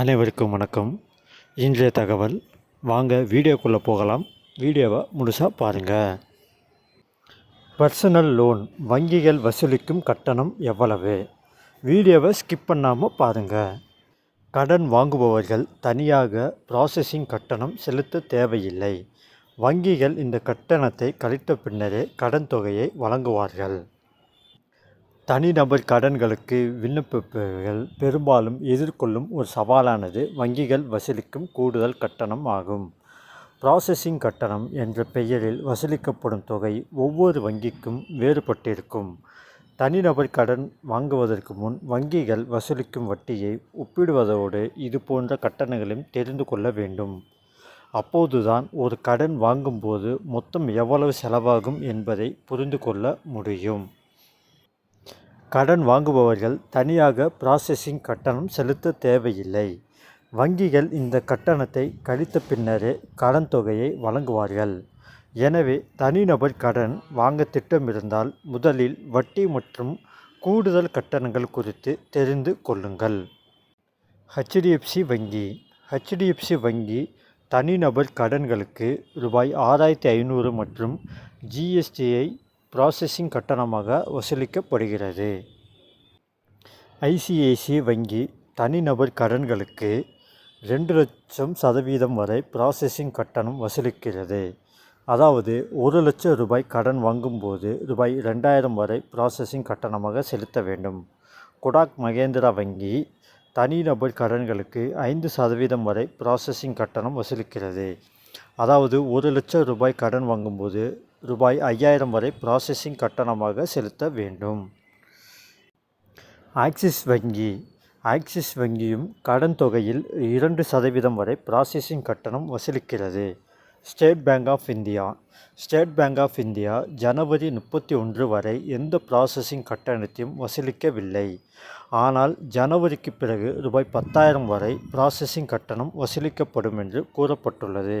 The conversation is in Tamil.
அனைவருக்கும் வணக்கம். இன்றைய தகவல் வாங்க வீடியோக்குள்ளே போகலாம். வீடியோவை முழுசாக பாருங்கள் பர்சனல் லோன் வங்கிகள் வசூலிக்கும் கட்டணம் எவ்வளவு? வீடியோவை ஸ்கிப் பண்ணாமல் பாருங்கள் கடன் வாங்குபவர்கள் தனியாக ப்ராசஸிங் கட்டணம் செலுத்த தேவையில்லை. வங்கிகள் இந்த கட்டணத்தை கழித்த பின்னரே கடன் தொகையை வழங்குவார்கள். தனிநபர் கடன்களுக்கு விண்ணப்பிப்பவர்கள் பெரும்பாலும் எதிர்கொள்ளும் ஒரு சவாலானது வங்கிகள் வசூலிக்கும் கூடுதல் கட்டணம் ஆகும். ப்ராசஸிங் கட்டணம் என்ற பெயரில் வசூலிக்கப்படும் தொகை ஒவ்வொரு வங்கிக்கும் வேறுபட்டிருக்கும். தனிநபர் கடன் வாங்குவதற்கு முன் வங்கிகள் வசூலிக்கும் வட்டியை ஒப்பிடுவதோடு இது போன்ற கட்டணங்களையும் தெரிந்து கொள்ள வேண்டும். அப்போதுதான் ஒரு கடன் வாங்கும்போது மொத்தம் எவ்வளவு செலவாகும் என்பதை புரிந்து கொள்ள முடியும். கடன் வாங்குபவர்கள் தனியாக ப்ராசஸிங் கட்டணம் செலுத்த தேவையில்லை. வங்கிகள் இந்த கட்டணத்தை கழித்த பின்னரே கடன் தொகையை வழங்குவார்கள். எனவே தனிநபர் கடன் வாங்க திட்டமிருந்தால் முதலில் வட்டி மற்றும் கூடுதல் கட்டணங்கள் குறித்து தெரிந்து கொள்ளுங்கள். ஹெச்டிஎஃப்சி வங்கி. ஹெச்டிஎஃப்சி வங்கி தனிநபர் கடன்களுக்கு ரூபாய் ஆறாயிரத்தி ஐநூறு மற்றும் ஜிஎஸ்டியை ப்ராசஸிங் கட்டணமாக வசூலிக்கப்படுகிறது. ஐசிஐசிஐ வங்கி தனிநபர் கடன்களுக்கு ரெண்டு லட்சம் சதவீதம் வரை ப்ராசஸிங் கட்டணம் வசூலிக்கிறது. அதாவது ஒரு லட்சம் ரூபாய் கடன் வாங்கும்போது ரூபாய் ரெண்டாயிரம் வரை ப்ராசஸிங் கட்டணமாக செலுத்த வேண்டும். குடாக் மகேந்திரா வங்கி தனிநபர் கடன்களுக்கு ஐந்து சதவீதம் வரை ப்ராசஸிங் கட்டணம் வசூலிக்கிறது. அதாவது ஒரு லட்சம் ரூபாய் கடன் வாங்கும்போது ரூபாய் ஐயாயிரம் வரை ப்ராசஸிங் கட்டணமாக செலுத்த வேண்டும். ஆக்சிஸ் வங்கி. ஆக்சிஸ் வங்கியும் கடன் தொகையில் இரண்டு சதவீதம் வரை ப்ராசஸிங் கட்டணம் வசூலிக்கிறது. State bank of India state bank of India ஜனவரி முப்பத்தி ஒன்று வரை எந்த ப்ராசஸிங் கட்டணத்தையும் வசூலிக்கவில்லை. ஆனால் ஜனவரிக்கு பிறகு ரூபாய் பத்தாயிரம் வரை ப்ராசஸிங் கட்டணம் வசூலிக்கப்படும் என்று கூறப்பட்டுள்ளது.